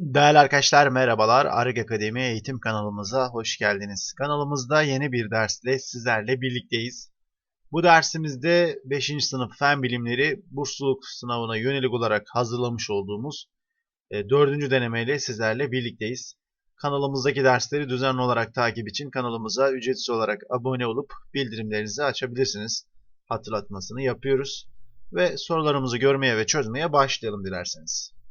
Değerli arkadaşlar merhabalar. Arık Akademi eğitim kanalımıza hoş geldiniz. Kanalımızda yeni bir dersle sizlerle birlikteyiz. Bu dersimizde 5. sınıf fen bilimleri bursluluk sınavına yönelik olarak hazırlamış olduğumuz 4. denemeyle sizlerle birlikteyiz. Kanalımızdaki dersleri düzenli olarak takip için kanalımıza ücretsiz olarak abone olup bildirimlerinizi açabilirsiniz. Hatırlatmasını yapıyoruz. Ve sorularımızı görmeye ve çözmeye başlayalım dilerseniz.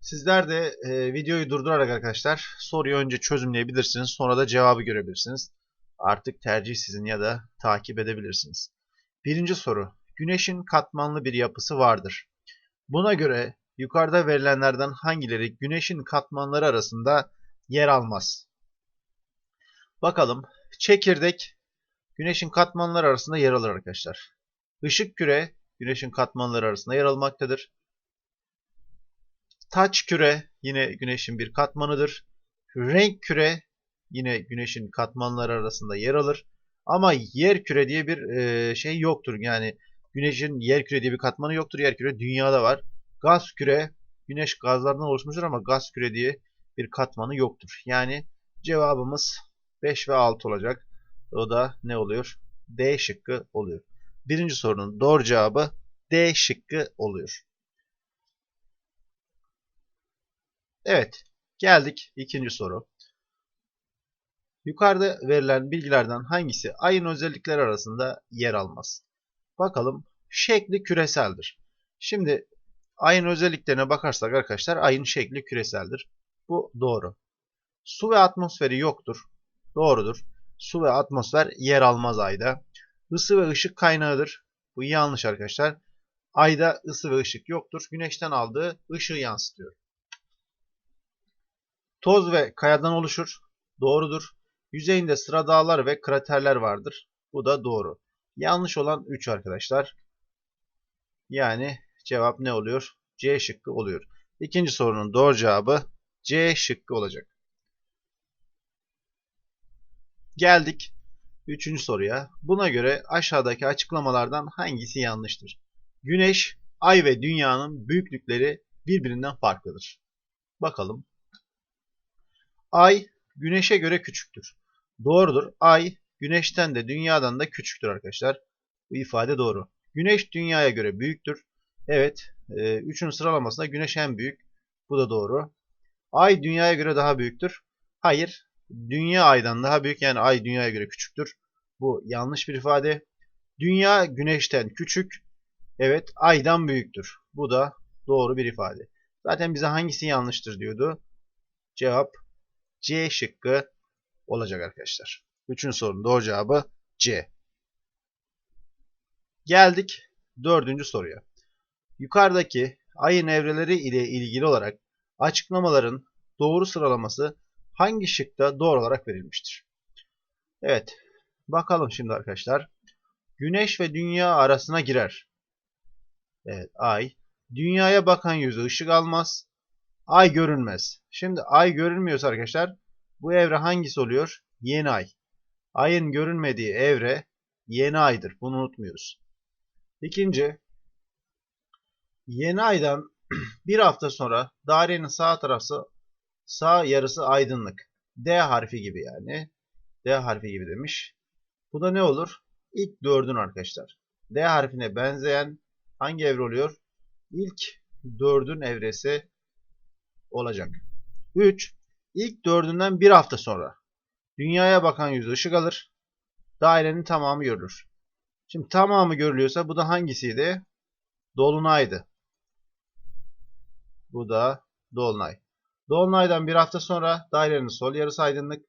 Sizler de e, videoyu durdurarak arkadaşlar soruyu önce çözümleyebilirsiniz. Sonra da cevabı görebilirsiniz. Artık tercih sizin ya da takip edebilirsiniz. Birinci soru. Güneşin katmanlı bir yapısı vardır. Buna göre yukarıda verilenlerden hangileri güneşin katmanları arasında yer almaz? Bakalım. Çekirdek güneşin katmanları arasında yer alır arkadaşlar. Işık küre güneşin katmanları arasında yer almaktadır. Taç küre yine güneşin bir katmanıdır. Renk küre yine güneşin katmanları arasında yer alır. Ama yer küre diye bir e, şey yoktur. Yani güneşin yer küre diye bir katmanı yoktur. Yer küre dünyada var. Gaz küre güneş gazlardan oluşmuştur ama gaz küre diye bir katmanı yoktur. Yani cevabımız 5 ve 6 olacak. O da ne oluyor? D şıkkı oluyor. Birinci sorunun doğru cevabı D şıkkı oluyor. Evet, geldik ikinci soru. Yukarıda verilen bilgilerden hangisi ayın özellikleri arasında yer almaz? Bakalım, şekli küreseldir. Şimdi ayın özelliklerine bakarsak arkadaşlar ayın şekli küreseldir. Bu doğru. Su ve atmosferi yoktur. Doğrudur. Su ve atmosfer yer almaz ayda. Isı ve ışık kaynağıdır. Bu yanlış arkadaşlar. Ayda ısı ve ışık yoktur. Güneşten aldığı ışığı yansıtıyor. Toz ve kayadan oluşur. Doğrudur. Yüzeyinde sıra dağlar ve kraterler vardır. Bu da doğru. Yanlış olan 3 arkadaşlar. Yani cevap ne oluyor? C şıkkı oluyor. İkinci sorunun doğru cevabı C şıkkı olacak. Geldik üçüncü soruya. Buna göre aşağıdaki açıklamalardan hangisi yanlıştır? Güneş, Ay ve Dünya'nın büyüklükleri birbirinden farklıdır. Bakalım. Ay güneşe göre küçüktür. Doğrudur. Ay güneşten de dünyadan da küçüktür arkadaşlar. Bu ifade doğru. Güneş dünyaya göre büyüktür. Evet. E, üçün sıralamasında güneş en büyük. Bu da doğru. Ay dünyaya göre daha büyüktür. Hayır. Dünya aydan daha büyük. Yani ay dünyaya göre küçüktür. Bu yanlış bir ifade. Dünya güneşten küçük. Evet. Aydan büyüktür. Bu da doğru bir ifade. Zaten bize hangisi yanlıştır diyordu. Cevap C şıkkı olacak arkadaşlar. Üçüncü sorunun doğru cevabı C. Geldik dördüncü soruya. Yukarıdaki ayın evreleri ile ilgili olarak açıklamaların doğru sıralaması hangi şıkta doğru olarak verilmiştir? Evet. Bakalım şimdi arkadaşlar. Güneş ve dünya arasına girer. Evet ay. Dünyaya bakan yüzü ışık almaz. Ay görünmez. Şimdi ay görünmüyorsa arkadaşlar bu evre hangisi oluyor? Yeni ay. Ayın görünmediği evre yeni aydır. Bunu unutmuyoruz. İkinci, yeni aydan bir hafta sonra dairenin sağ tarafı sağ yarısı aydınlık. D harfi gibi yani. D harfi gibi demiş. Bu da ne olur? İlk dördün arkadaşlar. D harfine benzeyen hangi evre oluyor? İlk dördün evresi olacak. 3. İlk dördünden bir hafta sonra dünyaya bakan yüz ışık alır. Dairenin tamamı görülür. Şimdi tamamı görülüyorsa bu da hangisiydi? Dolunaydı. Bu da dolunay. Dolunaydan bir hafta sonra dairenin sol yarısı aydınlık.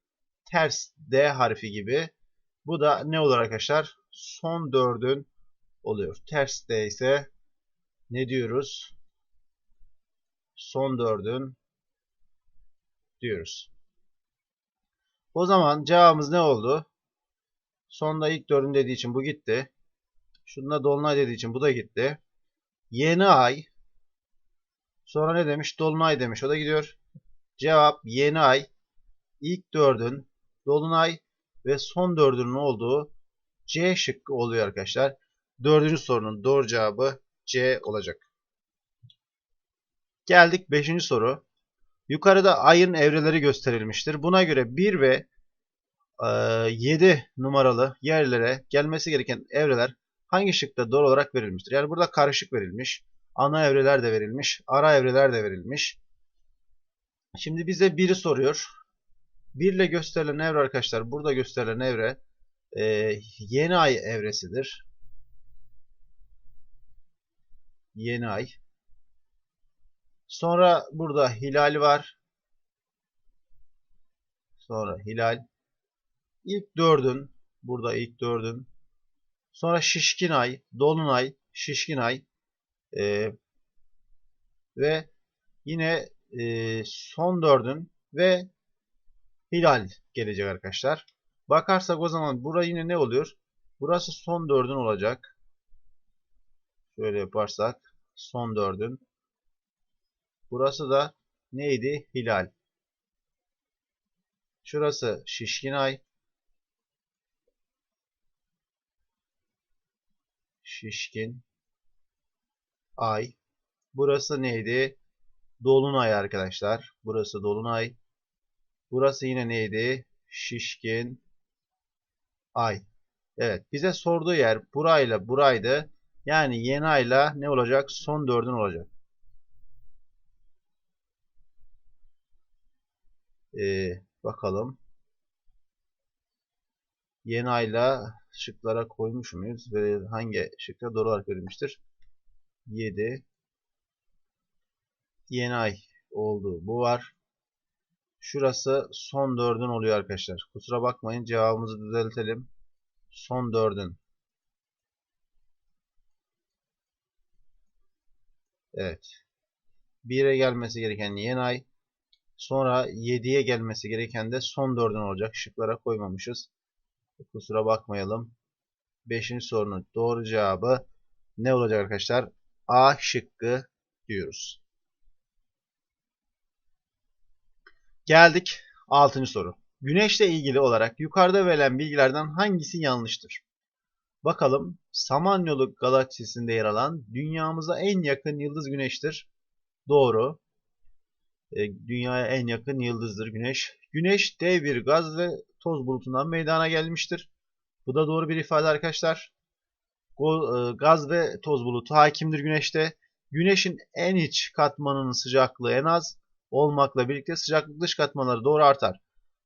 Ters D harfi gibi. Bu da ne olur arkadaşlar? Son dördün oluyor. Ters D ise ne diyoruz? Son dördün diyoruz. O zaman cevabımız ne oldu? Sonda ilk dördün dediği için bu gitti. Şunda dolunay dediği için bu da gitti. Yeni ay. Sonra ne demiş? Dolunay demiş. O da gidiyor. Cevap yeni ay. ilk dördün, dolunay ve son dördünün olduğu C şıkkı oluyor arkadaşlar. Dördüncü sorunun doğru cevabı C olacak. Geldik 5. soru. Yukarıda ayın evreleri gösterilmiştir. Buna göre 1 ve e, 7 numaralı yerlere gelmesi gereken evreler hangi şıkta doğru olarak verilmiştir? Yani burada karışık verilmiş. Ana evreler de verilmiş. Ara evreler de verilmiş. Şimdi bize 1'i soruyor. 1 ile gösterilen evre arkadaşlar burada gösterilen evre e, yeni ay evresidir. Yeni ay. Sonra burada hilal var. Sonra hilal. İlk dördün. Burada ilk dördün. Sonra şişkin ay, dolunay, şişkin ay. Ee, ve yine e, son dördün ve hilal gelecek arkadaşlar. Bakarsak o zaman burası yine ne oluyor? Burası son dördün olacak. Şöyle yaparsak son dördün. Burası da neydi? Hilal. Şurası şişkin ay. Şişkin ay. Burası neydi? Dolunay arkadaşlar. Burası dolunay. Burası yine neydi? Şişkin ay. Evet. Bize sorduğu yer burayla buraydı. Yani yeni ayla ne olacak? Son dördün olacak. Ee, bakalım. Yeni ayla şıklara koymuş muyuz? Ve hangi şıkta doğru olarak verilmiştir? 7 Yeni ay oldu. Bu var. Şurası son dördün oluyor arkadaşlar. Kusura bakmayın cevabımızı düzeltelim. Son dördün. Evet. 1'e gelmesi gereken yeni ay. Sonra 7'ye gelmesi gereken de son dördün olacak. Şıklara koymamışız. Kusura bakmayalım. 5. sorunun doğru cevabı ne olacak arkadaşlar? A şıkkı diyoruz. Geldik 6. soru. Güneşle ilgili olarak yukarıda verilen bilgilerden hangisi yanlıştır? Bakalım Samanyolu galaksisinde yer alan dünyamıza en yakın yıldız Güneş'tir. Doğru. E, dünyaya en yakın yıldızdır Güneş. Güneş dev bir gaz ve toz bulutundan meydana gelmiştir. Bu da doğru bir ifade arkadaşlar. E, gaz ve toz bulutu hakimdir Güneş'te. Güneşin en iç katmanının sıcaklığı en az olmakla birlikte sıcaklık dış katmanları doğru artar.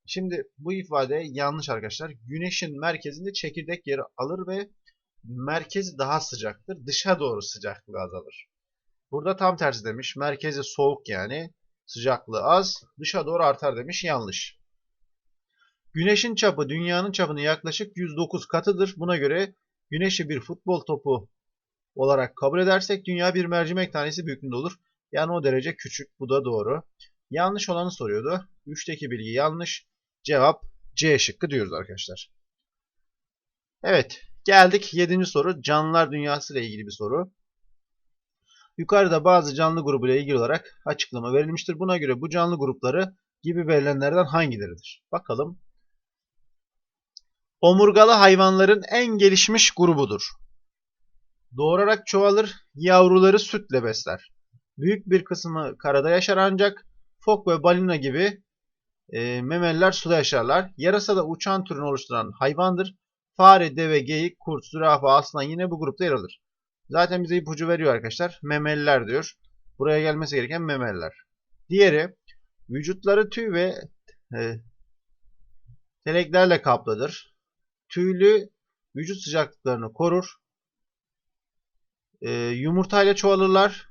Şimdi bu ifade yanlış arkadaşlar. Güneşin merkezinde çekirdek yeri alır ve merkezi daha sıcaktır. Dışa doğru sıcaklığı azalır. Burada tam tersi demiş. Merkezi soğuk yani. Sıcaklığı az. Dışa doğru artar demiş. Yanlış. Güneşin çapı dünyanın çapının yaklaşık 109 katıdır. Buna göre güneşi bir futbol topu olarak kabul edersek dünya bir mercimek tanesi büyüklüğünde olur. Yani o derece küçük. Bu da doğru. Yanlış olanı soruyordu. 3'teki bilgi yanlış. Cevap C şıkkı diyoruz arkadaşlar. Evet. Geldik 7. soru. Canlılar dünyası ile ilgili bir soru. Yukarıda bazı canlı grubu ile ilgili olarak açıklama verilmiştir. Buna göre bu canlı grupları gibi verilenlerden hangileridir? Bakalım. Omurgalı hayvanların en gelişmiş grubudur. Doğurarak çoğalır, yavruları sütle besler. Büyük bir kısmı karada yaşar ancak fok ve balina gibi e, memeliler suda yaşarlar. Yarasa da uçan türünü oluşturan hayvandır. Fare, deve, geyik, kurt, zürafa, aslan yine bu grupta yer alır. Zaten bize ipucu veriyor arkadaşlar. Memeliler diyor. Buraya gelmesi gereken memeliler. Diğeri vücutları tüy ve e, teleklerle kaplıdır. Tüylü vücut sıcaklıklarını korur. E, yumurtayla çoğalırlar.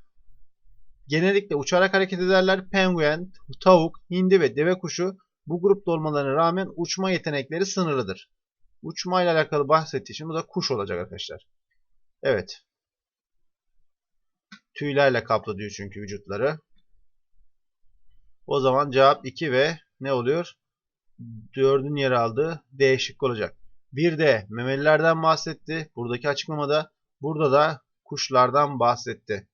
Genellikle uçarak hareket ederler. Penguen, tavuk, hindi ve deve kuşu bu grupta olmalarına rağmen uçma yetenekleri sınırlıdır. Uçma ile alakalı bahsettiği için bu da kuş olacak arkadaşlar. Evet. Tüylerle kaplı diyor çünkü vücutları. O zaman cevap 2 ve ne oluyor? 4'ün yer aldığı D şık olacak. Bir de memelilerden bahsetti. Buradaki açıklamada burada da kuşlardan bahsetti.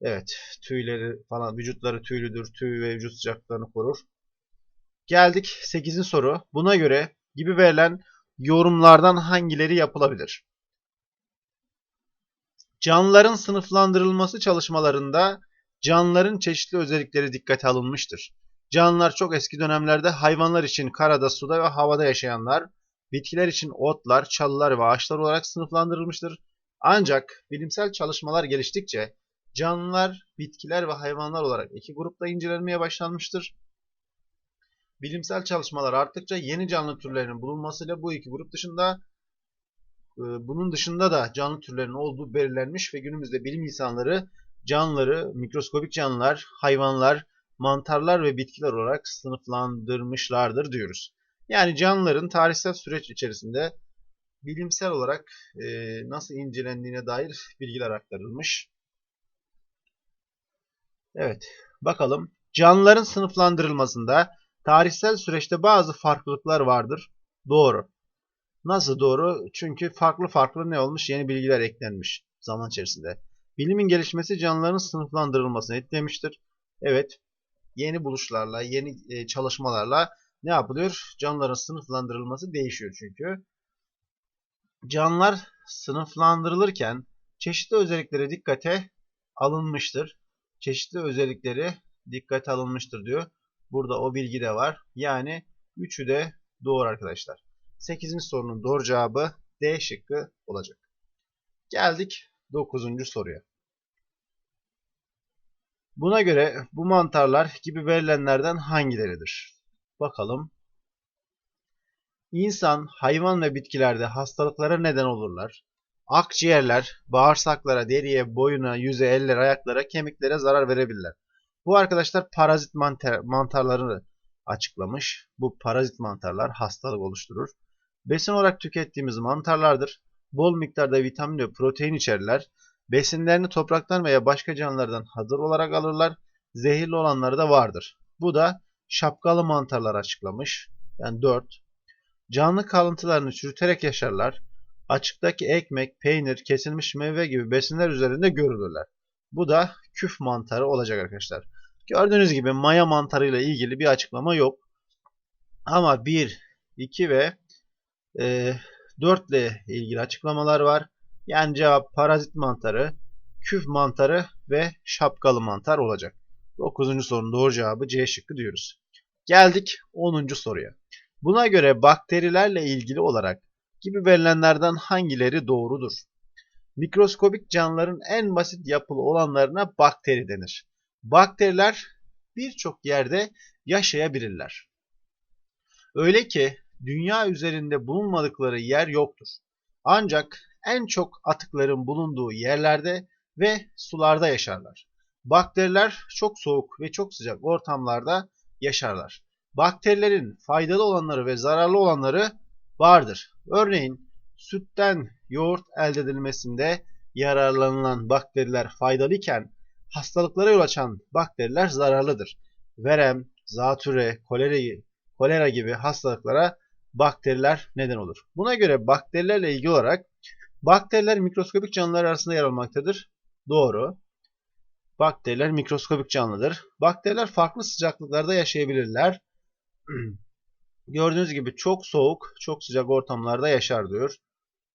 Evet. Tüyleri falan vücutları tüylüdür. Tüy ve vücut sıcaklıklarını korur. Geldik 8. soru. Buna göre gibi verilen yorumlardan hangileri yapılabilir? Canlıların sınıflandırılması çalışmalarında Canlıların çeşitli özellikleri dikkate alınmıştır. Canlılar çok eski dönemlerde hayvanlar için karada, suda ve havada yaşayanlar, bitkiler için otlar, çalılar ve ağaçlar olarak sınıflandırılmıştır. Ancak bilimsel çalışmalar geliştikçe canlılar, bitkiler ve hayvanlar olarak iki grupta incelenmeye başlanmıştır. Bilimsel çalışmalar arttıkça yeni canlı türlerinin bulunmasıyla bu iki grup dışında bunun dışında da canlı türlerinin olduğu belirlenmiş ve günümüzde bilim insanları canlıları mikroskobik canlılar, hayvanlar, mantarlar ve bitkiler olarak sınıflandırmışlardır diyoruz. Yani canlıların tarihsel süreç içerisinde bilimsel olarak e, nasıl incelendiğine dair bilgiler aktarılmış. Evet, bakalım. Canlıların sınıflandırılmasında tarihsel süreçte bazı farklılıklar vardır. Doğru. Nasıl doğru? Çünkü farklı farklı ne olmuş? Yeni bilgiler eklenmiş zaman içerisinde. Bilimin gelişmesi canlıların sınıflandırılmasını etkilemiştir. Evet, yeni buluşlarla, yeni e, çalışmalarla ne yapılıyor? Canlıların sınıflandırılması değişiyor çünkü. Canlılar sınıflandırılırken çeşitli özelliklere dikkate alınmıştır. Çeşitli özellikleri dikkate alınmıştır diyor. Burada o bilgi de var. Yani üçü de doğru arkadaşlar. 8. sorunun doğru cevabı D şıkkı olacak. Geldik 9. soruya. Buna göre bu mantarlar gibi verilenlerden hangileridir? Bakalım. İnsan, hayvan ve bitkilerde hastalıklara neden olurlar. Akciğerler, bağırsaklara, deriye, boyuna, yüze, eller, ayaklara, kemiklere zarar verebilirler. Bu arkadaşlar parazit mantar, mantarlarını açıklamış. Bu parazit mantarlar hastalık oluşturur. Besin olarak tükettiğimiz mantarlardır. Bol miktarda vitamin ve protein içerler. Besinlerini topraktan veya başka canlılardan hazır olarak alırlar. Zehirli olanları da vardır. Bu da şapkalı mantarlar açıklamış. Yani 4. Canlı kalıntılarını çürüterek yaşarlar. Açıktaki ekmek, peynir, kesilmiş meyve gibi besinler üzerinde görülürler. Bu da küf mantarı olacak arkadaşlar. Gördüğünüz gibi maya mantarı ile ilgili bir açıklama yok. Ama 1, 2 ve e, 4 ile ilgili açıklamalar var. Yani cevap parazit mantarı, küf mantarı ve şapkalı mantar olacak. 9. sorunun doğru cevabı C şıkkı diyoruz. Geldik 10. soruya. Buna göre bakterilerle ilgili olarak gibi verilenlerden hangileri doğrudur? Mikroskobik canlıların en basit yapılı olanlarına bakteri denir. Bakteriler birçok yerde yaşayabilirler. Öyle ki dünya üzerinde bulunmadıkları yer yoktur. Ancak en çok atıkların bulunduğu yerlerde ve sularda yaşarlar. Bakteriler çok soğuk ve çok sıcak ortamlarda yaşarlar. Bakterilerin faydalı olanları ve zararlı olanları vardır. Örneğin sütten yoğurt elde edilmesinde yararlanılan bakteriler faydalı iken hastalıklara yol açan bakteriler zararlıdır. Verem, zatüre, kolera, kolera gibi hastalıklara bakteriler neden olur. Buna göre bakterilerle ilgili olarak bakteriler mikroskobik canlılar arasında yer almaktadır. Doğru. Bakteriler mikroskobik canlıdır. Bakteriler farklı sıcaklıklarda yaşayabilirler. Gördüğünüz gibi çok soğuk, çok sıcak ortamlarda yaşar diyor.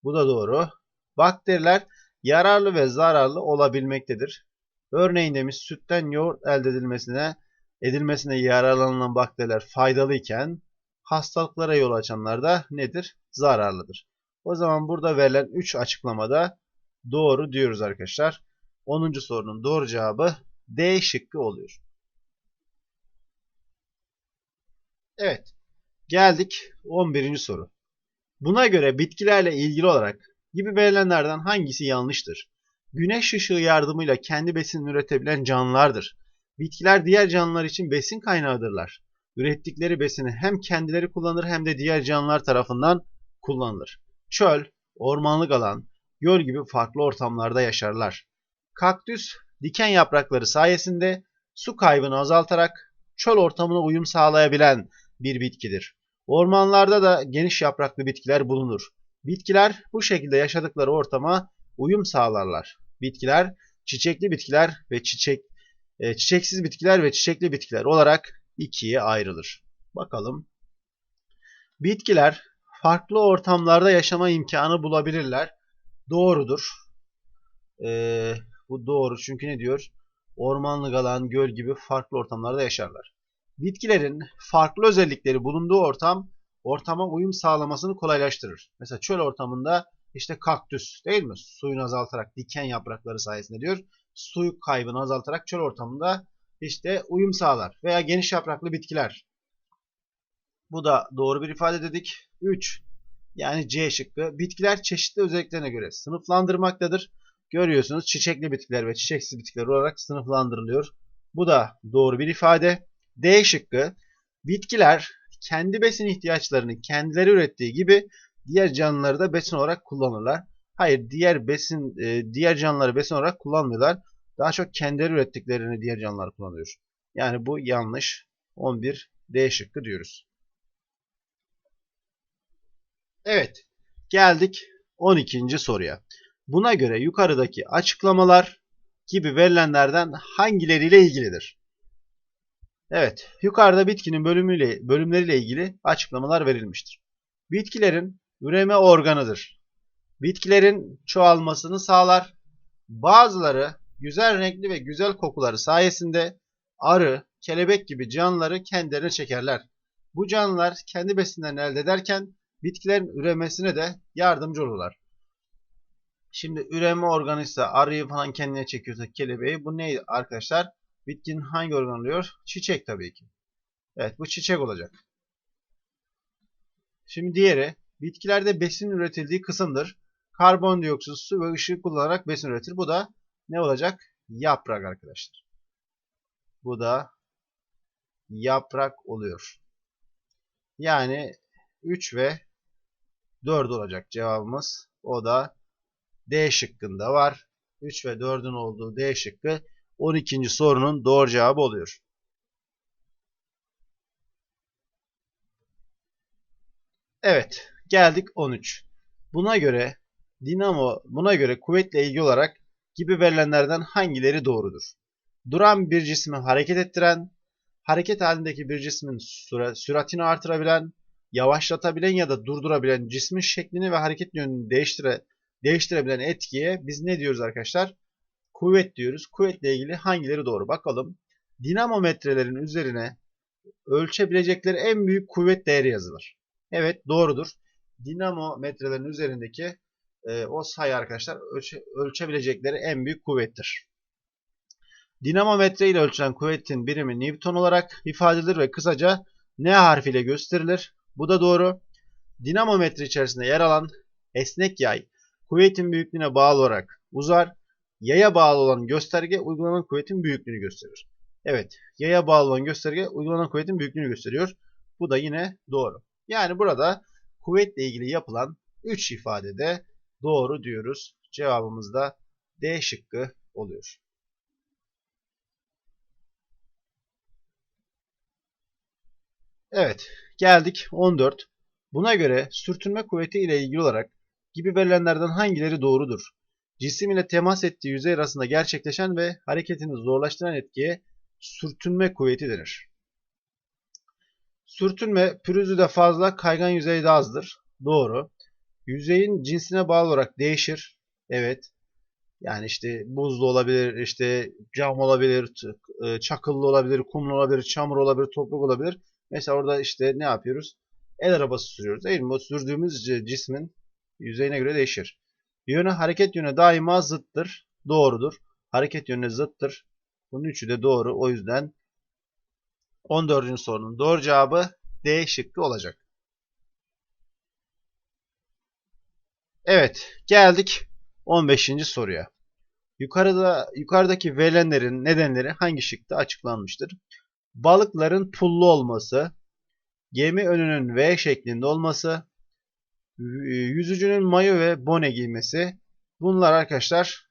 Bu da doğru. Bakteriler yararlı ve zararlı olabilmektedir. Örneğin demiş sütten yoğurt elde edilmesine edilmesine yararlanılan bakteriler faydalı iken hastalıklara yol açanlar da nedir? Zararlıdır. O zaman burada verilen 3 açıklamada doğru diyoruz arkadaşlar. 10. sorunun doğru cevabı D şıkkı oluyor. Evet. Geldik 11. soru. Buna göre bitkilerle ilgili olarak gibi verilenlerden hangisi yanlıştır? Güneş ışığı yardımıyla kendi besin üretebilen canlılardır. Bitkiler diğer canlılar için besin kaynağıdırlar. Ürettikleri besini hem kendileri kullanır hem de diğer canlılar tarafından kullanılır. Çöl, ormanlık alan, göl gibi farklı ortamlarda yaşarlar. Kaktüs, diken yaprakları sayesinde su kaybını azaltarak çöl ortamına uyum sağlayabilen bir bitkidir. Ormanlarda da geniş yapraklı bitkiler bulunur. Bitkiler bu şekilde yaşadıkları ortama uyum sağlarlar. Bitkiler çiçekli bitkiler ve çiçek e, çiçeksiz bitkiler ve çiçekli bitkiler olarak ikiye ayrılır. Bakalım. Bitkiler farklı ortamlarda yaşama imkanı bulabilirler. Doğrudur. Ee, bu doğru çünkü ne diyor? ormanlık alan, göl gibi farklı ortamlarda yaşarlar. Bitkilerin farklı özellikleri bulunduğu ortam ortama uyum sağlamasını kolaylaştırır. Mesela çöl ortamında işte kaktüs değil mi? Suyunu azaltarak diken yaprakları sayesinde diyor. Su kaybını azaltarak çöl ortamında işte uyum sağlar. Veya geniş yapraklı bitkiler. Bu da doğru bir ifade dedik. 3. Yani C şıkkı. Bitkiler çeşitli özelliklerine göre sınıflandırmaktadır. Görüyorsunuz çiçekli bitkiler ve çiçeksiz bitkiler olarak sınıflandırılıyor. Bu da doğru bir ifade. D şıkkı. Bitkiler kendi besin ihtiyaçlarını kendileri ürettiği gibi diğer canlıları da besin olarak kullanırlar. Hayır, diğer besin e, diğer canlıları besin olarak kullanmıyorlar. Daha çok kendileri ürettiklerini diğer canlılar kullanıyor. Yani bu yanlış. 11 D şıkkı diyoruz. Evet, geldik 12. soruya. Buna göre yukarıdaki açıklamalar gibi verilenlerden hangileriyle ilgilidir? Evet, yukarıda bitkinin bölümüyle, bölümleriyle ilgili açıklamalar verilmiştir. Bitkilerin üreme organıdır. Bitkilerin çoğalmasını sağlar. Bazıları güzel renkli ve güzel kokuları sayesinde arı, kelebek gibi canlıları kendilerine çekerler. Bu canlılar kendi besinlerini elde ederken bitkilerin üremesine de yardımcı olurlar. Şimdi üreme organı ise arıyı falan kendine çekiyorsa kelebeği bu ne arkadaşlar? Bitkinin hangi organ oluyor? Çiçek tabii ki. Evet bu çiçek olacak. Şimdi diğeri bitkilerde besin üretildiği kısımdır. Karbondioksit, su ve ışığı kullanarak besin üretir. Bu da ne olacak? Yaprak arkadaşlar. Bu da yaprak oluyor. Yani 3 ve 4 olacak cevabımız. O da D şıkkında var. 3 ve 4'ün olduğu D şıkkı 12. sorunun doğru cevabı oluyor. Evet, geldik 13. Buna göre dinamo buna göre kuvvetle ilgili olarak gibi verilenlerden hangileri doğrudur? Duran bir cismi hareket ettiren, hareket halindeki bir cismin süratini artırabilen, yavaşlatabilen ya da durdurabilen cismin şeklini ve hareket yönünü değiştire, değiştirebilen etkiye biz ne diyoruz arkadaşlar? Kuvvet diyoruz. Kuvvetle ilgili hangileri doğru? Bakalım. Dinamometrelerin üzerine ölçebilecekleri en büyük kuvvet değeri yazılır. Evet doğrudur. Dinamometrelerin üzerindeki e, o sayı arkadaşlar ölçe, ölçebilecekleri en büyük kuvvettir. Dinamometre ile ölçülen kuvvetin birimi Newton olarak ifade edilir ve kısaca N harfiyle gösterilir. Bu da doğru. Dinamometre içerisinde yer alan esnek yay kuvvetin büyüklüğüne bağlı olarak uzar. Yaya bağlı olan gösterge uygulanan kuvvetin büyüklüğünü gösterir. Evet, yaya bağlı olan gösterge uygulanan kuvvetin büyüklüğünü gösteriyor. Bu da yine doğru. Yani burada kuvvetle ilgili yapılan 3 ifadede doğru diyoruz. Cevabımız da D şıkkı oluyor. Evet, geldik 14. Buna göre sürtünme kuvveti ile ilgili olarak gibi verilenlerden hangileri doğrudur? Cisim ile temas ettiği yüzey arasında gerçekleşen ve hareketini zorlaştıran etkiye sürtünme kuvveti denir. Sürtünme pürüzü de fazla, kaygan yüzeyde azdır. Doğru. Yüzeyin cinsine bağlı olarak değişir. Evet. Yani işte buzlu olabilir, işte cam olabilir, e, çakıllı olabilir, kumlu olabilir, çamur olabilir, toprak olabilir. Mesela orada işte ne yapıyoruz? El arabası sürüyoruz değil mi? O sürdüğümüz cismin yüzeyine göre değişir. Yönü hareket yönü daima zıttır. Doğrudur. Hareket yönü zıttır. Bunun üçü de doğru. O yüzden 14. sorunun doğru cevabı D şıkkı olacak. Evet, geldik 15. soruya. Yukarıda yukarıdaki verilenlerin nedenleri hangi şıkta açıklanmıştır? Balıkların pullu olması, gemi önünün V şeklinde olması, yüzücünün mayo ve bone giymesi. Bunlar arkadaşlar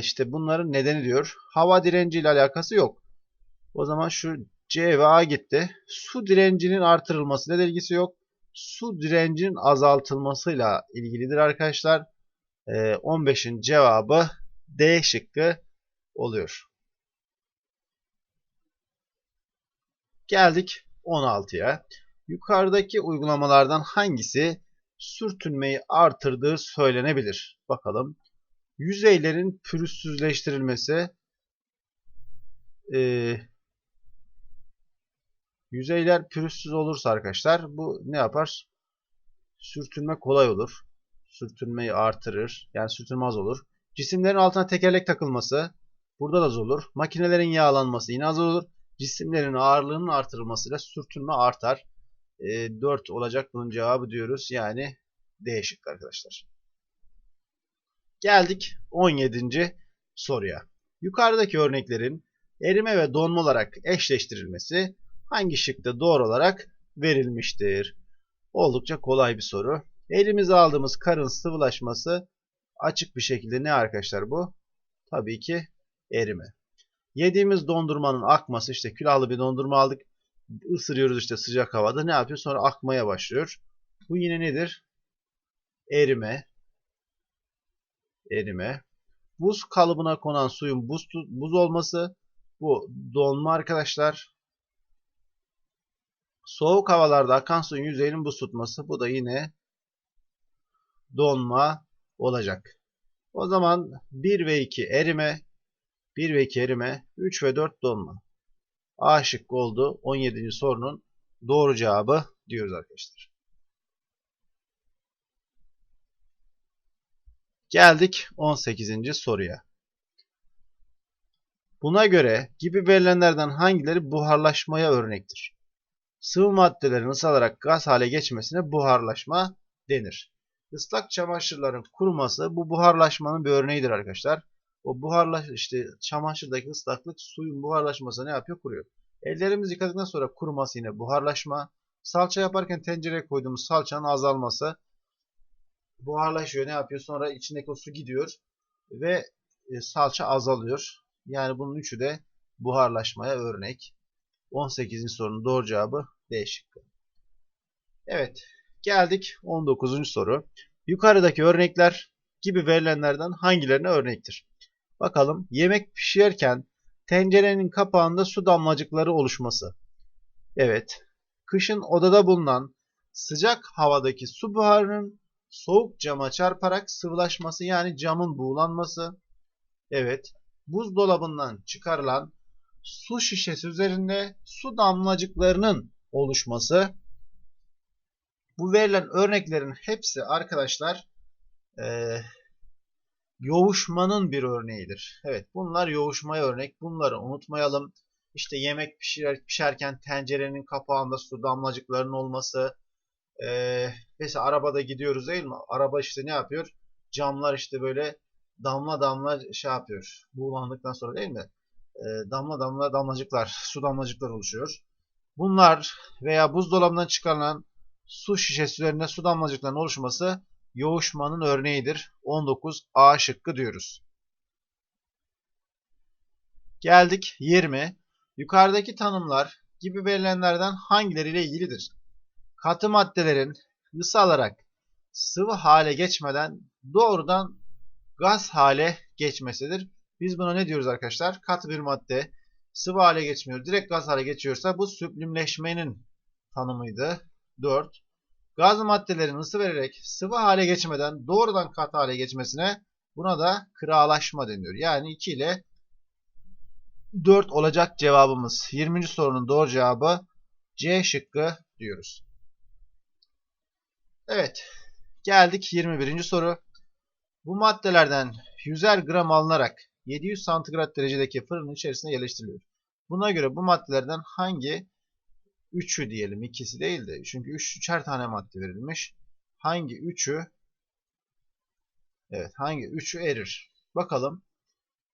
işte bunların nedeni diyor. Hava direnci ile alakası yok. O zaman şu C ve A gitti. Su direncinin artırılması ile ilgisi yok. Su direncinin azaltılmasıyla ilgilidir arkadaşlar. 15'in cevabı D şıkkı oluyor. Geldik 16'ya. Yukarıdaki uygulamalardan hangisi sürtünmeyi artırdığı söylenebilir? Bakalım. Yüzeylerin pürüzsüzleştirilmesi e, yüzeyler pürüzsüz olursa arkadaşlar bu ne yapar? Sürtünme kolay olur. Sürtünmeyi artırır. Yani sürtünme az olur. Cisimlerin altına tekerlek takılması burada da az olur. Makinelerin yağlanması yine az olur. Cisimlerin ağırlığının artırılmasıyla sürtünme artar. E, 4 olacak bunun cevabı diyoruz. Yani D şıkkı arkadaşlar. Geldik 17. soruya. Yukarıdaki örneklerin erime ve donma olarak eşleştirilmesi hangi şıkta doğru olarak verilmiştir? Oldukça kolay bir soru. Elimize aldığımız karın sıvılaşması açık bir şekilde ne arkadaşlar bu? Tabii ki erime. Yediğimiz dondurmanın akması işte külahlı bir dondurma aldık. Isırıyoruz işte sıcak havada. Ne yapıyor? Sonra akmaya başlıyor. Bu yine nedir? Erime. Erime. Buz kalıbına konan suyun buz, buz olması bu donma arkadaşlar. Soğuk havalarda akan suyun yüzeyinin buz tutması. Bu da yine donma olacak. O zaman 1 ve 2 erime, 1 ve 2 erime, 3 ve 4 donma. A şıkkı oldu. 17. sorunun doğru cevabı diyoruz arkadaşlar. Geldik 18. soruya. Buna göre gibi verilenlerden hangileri buharlaşmaya örnektir? Sıvı maddelerin ısalarak gaz hale geçmesine buharlaşma denir. Islak çamaşırların kuruması bu buharlaşmanın bir örneğidir arkadaşlar. O buharlaş işte çamaşırdaki ıslaklık suyun buharlaşması ne yapıyor? Kuruyor. Ellerimizi yıkadıktan sonra kuruması yine buharlaşma. Salça yaparken tencereye koyduğumuz salçanın azalması buharlaşıyor. Ne yapıyor? Sonra içindeki o su gidiyor ve e, salça azalıyor. Yani bunun üçü de buharlaşmaya örnek. 18. sorunun doğru cevabı D şıkkı. Evet. Geldik 19. soru. Yukarıdaki örnekler gibi verilenlerden hangilerine örnektir? Bakalım. Yemek pişirirken tencerenin kapağında su damlacıkları oluşması. Evet. Kışın odada bulunan sıcak havadaki su buharının soğuk cama çarparak sıvılaşması yani camın buğulanması. Evet. Buzdolabından çıkarılan su şişesi üzerinde su damlacıklarının oluşması. Bu verilen örneklerin hepsi arkadaşlar e, yoğuşmanın bir örneğidir. Evet bunlar yoğuşmaya örnek. Bunları unutmayalım. İşte yemek pişirer, pişerken tencerenin kapağında su damlacıklarının olması. E, mesela arabada gidiyoruz değil mi? Araba işte ne yapıyor? Camlar işte böyle damla damla şey yapıyor. Buğulandıktan sonra değil mi? E, damla damla damlacıklar, su damlacıklar oluşuyor. Bunlar veya buzdolabından çıkarılan su şişesi üzerinde su damlacıklarının oluşması yoğuşmanın örneğidir. 19 A şıkkı diyoruz. Geldik 20. Yukarıdaki tanımlar gibi verilenlerden hangileriyle ilgilidir? Katı maddelerin ısı alarak sıvı hale geçmeden doğrudan gaz hale geçmesidir. Biz buna ne diyoruz arkadaşlar? Katı bir madde sıvı hale geçmiyor. Direkt gaz hale geçiyorsa bu süblimleşmenin tanımıydı. 4. Gaz maddelerin ısı vererek sıvı hale geçmeden doğrudan katı hale geçmesine buna da kıralaşma deniyor. Yani 2 ile 4 olacak cevabımız. 20. sorunun doğru cevabı C şıkkı diyoruz. Evet. Geldik 21. soru. Bu maddelerden 100'er gram alınarak 700 santigrat derecedeki fırının içerisine yerleştiriliyor. Buna göre bu maddelerden hangi üçü diyelim ikisi değil de çünkü üç, üçer tane madde verilmiş. Hangi üçü evet hangi üçü erir? Bakalım.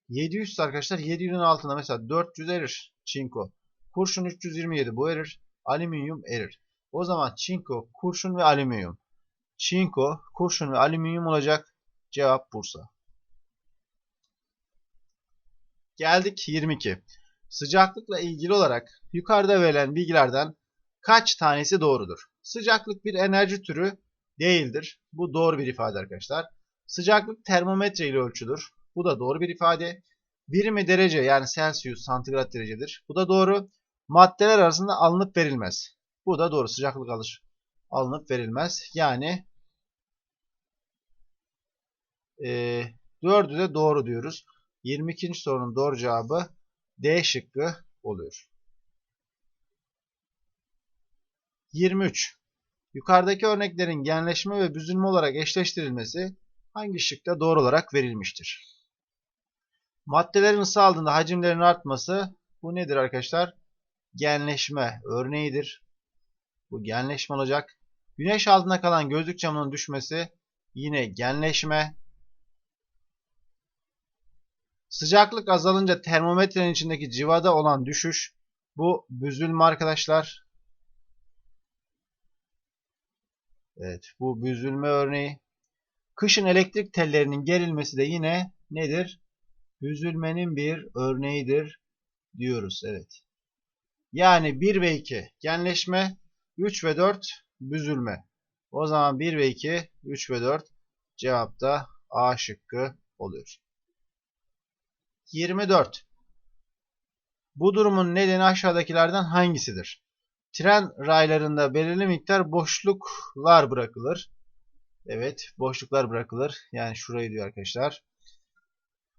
700 arkadaşlar 700'ün altında mesela 400 erir çinko. Kurşun 327 bu erir. Alüminyum erir. O zaman çinko, kurşun ve alüminyum. Çinko, kurşun ve alüminyum olacak. Cevap Bursa. Geldik 22. Sıcaklıkla ilgili olarak yukarıda verilen bilgilerden kaç tanesi doğrudur? Sıcaklık bir enerji türü değildir. Bu doğru bir ifade arkadaşlar. Sıcaklık termometre ile ölçülür. Bu da doğru bir ifade. Birimi derece yani Celsius santigrat derecedir. Bu da doğru. Maddeler arasında alınıp verilmez. Bu da doğru. Sıcaklık alış alınıp verilmez. Yani e, dördü de doğru diyoruz. 22. sorunun doğru cevabı D şıkkı oluyor. 23. Yukarıdaki örneklerin genleşme ve büzülme olarak eşleştirilmesi hangi şıkta doğru olarak verilmiştir? Maddelerin ısı aldığında hacimlerin artması bu nedir arkadaşlar? Genleşme örneğidir. Bu genleşme olacak. Güneş altında kalan gözlük camının düşmesi yine genleşme. Sıcaklık azalınca termometrenin içindeki civada olan düşüş bu büzülme arkadaşlar. Evet bu büzülme örneği. Kışın elektrik tellerinin gerilmesi de yine nedir? Büzülmenin bir örneğidir diyoruz. Evet. Yani 1 ve 2 genleşme, 3 ve 4 büzülme. O zaman 1 ve 2, 3 ve 4 cevapta A şıkkı oluyor. 24. Bu durumun nedeni aşağıdakilerden hangisidir? Tren raylarında belirli miktar boşluklar bırakılır. Evet, boşluklar bırakılır. Yani şurayı diyor arkadaşlar.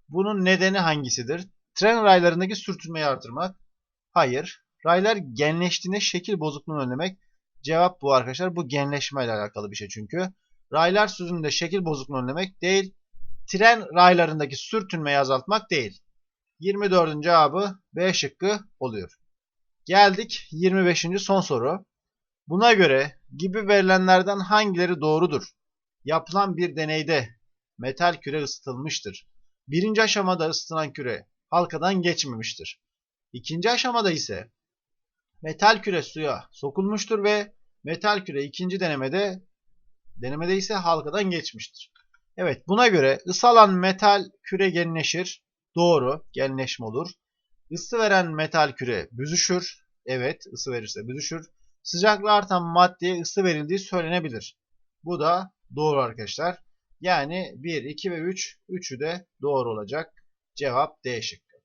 Bunun nedeni hangisidir? Tren raylarındaki sürtünmeyi artırmak. Hayır. Raylar genleştiğinde şekil bozukluğunu önlemek. Cevap bu arkadaşlar. Bu genleşme ile alakalı bir şey çünkü. Raylar süzümünde şekil bozukluğunu önlemek değil. Tren raylarındaki sürtünmeyi azaltmak değil. 24'ün cevabı B şıkkı oluyor. Geldik 25. son soru. Buna göre gibi verilenlerden hangileri doğrudur? Yapılan bir deneyde metal küre ısıtılmıştır. Birinci aşamada ısıtılan küre halkadan geçmemiştir. İkinci aşamada ise metal küre suya sokulmuştur ve metal küre ikinci denemede denemede ise halkadan geçmiştir. Evet buna göre ısı alan metal küre genleşir. Doğru genleşme olur. Isı veren metal küre büzüşür. Evet ısı verirse büzüşür. Sıcaklığı artan maddeye ısı verildiği söylenebilir. Bu da doğru arkadaşlar. Yani 1, 2 ve 3. Üçü de doğru olacak. Cevap D şıkkı.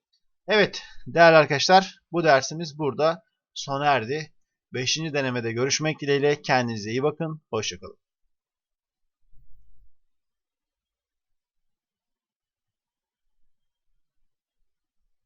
Evet değerli arkadaşlar bu dersimiz burada sona erdi. 5. denemede görüşmek dileğiyle kendinize iyi bakın. Hoşçakalın.